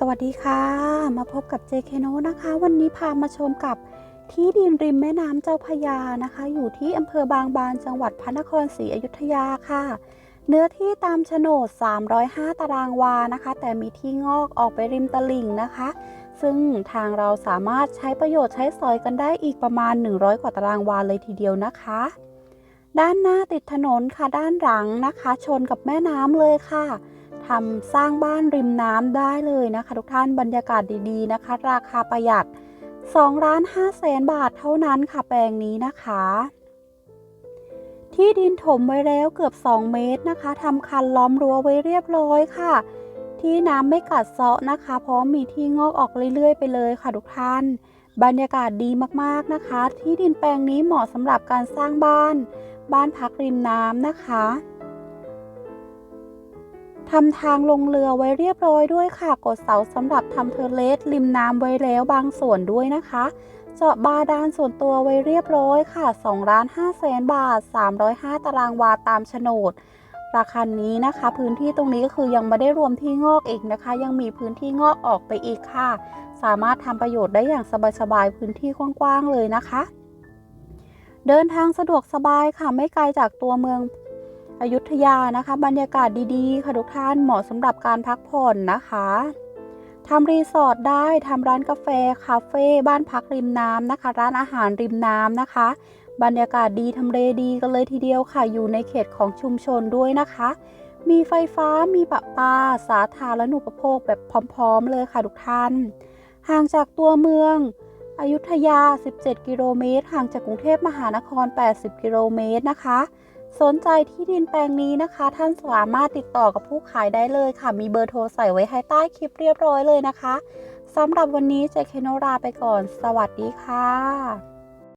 สวัสดีค่ะ มาพบกับเจเคโนนะคะ วันนี้พามาชมกับที่ดินริมแม่น้ำเจ้าพยานะคะ อยู่ที่อำเภอบางบานจังหวัดพระนครศรีอยุธยาค่ะ เนื้อที่ตามโฉนด 305 ตารางวานะคะ แต่มีที่งอกออกไปริมตลิ่งนะคะ ซึ่งทางเราสามารถใช้ประโยชน์ใช้สอยกันได้อีกประมาณ 100 กว่าตารางวาเลยทีเดียวนะคะ ด้านหน้าติดถนนค่ะด้านหลังนะคะ ชนกับแม่น้ำเลยค่ะ ทำสร้างบ้านริมน้ำได้เลยนะคะ ทุกท่านบรรยากาศดีๆนะคะ ราคาประหยัด2ล้าน5แสนบาทเท่านั้นค่ะแปลงนี้นะคะ ที่ดินถมไว้แล้วเกือบ 2 เมตรนะคะทำคันล้อมรั้วไว้เรียบร้อยค่ะ ที่น้ำไม่กัดเซาะนะคะ เพราะมีที่งอกออกเรื่อยๆ ไปเลยค่ะทุกท่าน บรรยากาศดีมากๆนะคะ ที่ดินแปลงนี้เหมาะสำหรับการสร้างบ้าน บ้านพักริมน้ำนะคะ ทำทางลงเรือไว้เรียบร้อยด้วยค่ะ กดเสาสำหรับทำเทอเลสริมน้ำไว้แล้วบางส่วนด้วยนะคะ เจาะบาดาลส่วนตัวไว้เรียบร้อยค่ะ2ล้าน5แสนบาท 305 ตารางวาตามโฉนด ราคานี้นะคะ พื้นที่ตรงนี้ก็คือยังไม่ได้รวมที่งอกอีกนะคะ ยังมีพื้นที่งอกออกไปอีกค่ะ สามารถทำประโยชน์ได้อย่างสบายๆพื้นที่กว้างๆเลยนะคะ เดินทางสะดวกสบายค่ะไม่ไกลจากตัวเมือง อยุธยานะคะ บรรยากาศดีๆ ค่ะทุกท่านเหมาะสำหรับการพักผ่อนนะคะทำรีสอร์ทได้ทำร้านกาแฟคาเฟ่บ้านพักริมน้ำนะคะ ร้านอาหารริมน้ำนะคะ บรรยากาศดีทำเลดีกันเลยทีเดียวค่ะอยู่ในเขตของชุมชนด้วยนะคะ มีไฟฟ้ามีประปา สาธารณูปโภคแบบพร้อม ๆ เลยค่ะทุกท่าน ห่างจากตัวเมืองอยุธยา 17 กิโลเมตร ห่างจากกรุงเทพมหานคร 80 กิโลเมตรนะคะ สนใจที่ดินแปลงนี้นะคะ ท่านสามารถติดต่อกับผู้ขายได้เลยค่ะ มีเบอร์โทรใส่ไว้ให้ใต้คลิปเรียบร้อยเลยนะคะสำหรับวันนี้เจเคโนราไปก่อน สวัสดีค่ะ